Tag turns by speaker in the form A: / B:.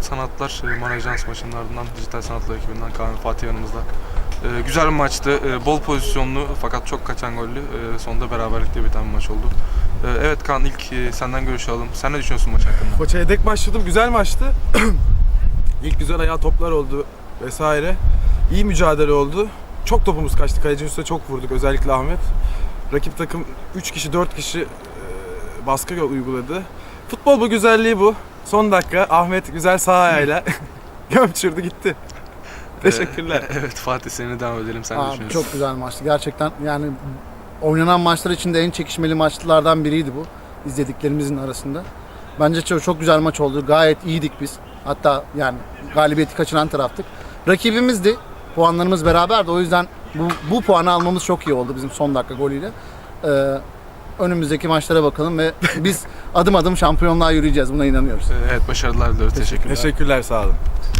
A: Sanatlar e, Manajans maçının ardından Dijital Sanatlar ekibinden Kaan Fatih yanımızda. E, güzel bir maçtı. E, bol pozisyonlu fakat çok kaçan gollü. E, sonunda beraberlikle biten bir maç oldu. E, evet Kaan ilk e, senden görüş alalım. Sen ne düşünüyorsun maç hakkında?
B: Maça yedek başladım. Güzel maçtı. İlk güzel ayağı toplar oldu vesaire. İyi mücadele oldu. Çok topumuz kaçtı. Kalecinin üstüne çok vurduk. Özellikle Ahmet. Rakip takım 3 kişi 4 kişi e, baskı uyguladı. Futbol bu güzelliği bu. Son dakika Ahmet güzel sağ ayağıyla gömçürdü gitti. Teşekkürler.
A: E, evet Fatih seninle devam edelim. Sen ne
C: Abi,
A: düşünüyorsun?
C: çok güzel maçtı. Gerçekten yani oynanan maçlar içinde en çekişmeli maçlardan biriydi bu. izlediklerimizin arasında. Bence çok, çok güzel maç oldu. Gayet iyiydik biz. Hatta yani galibiyeti kaçıran taraftık. Rakibimizdi. Puanlarımız beraberdi. O yüzden bu, bu puanı almamız çok iyi oldu bizim son dakika golüyle. Ee, önümüzdeki maçlara bakalım ve biz adım adım şampiyonluğa yürüyeceğiz. Buna inanıyoruz.
A: Evet başarılar diliyoruz. Teşekkürler.
B: Teşekkürler sağ olun.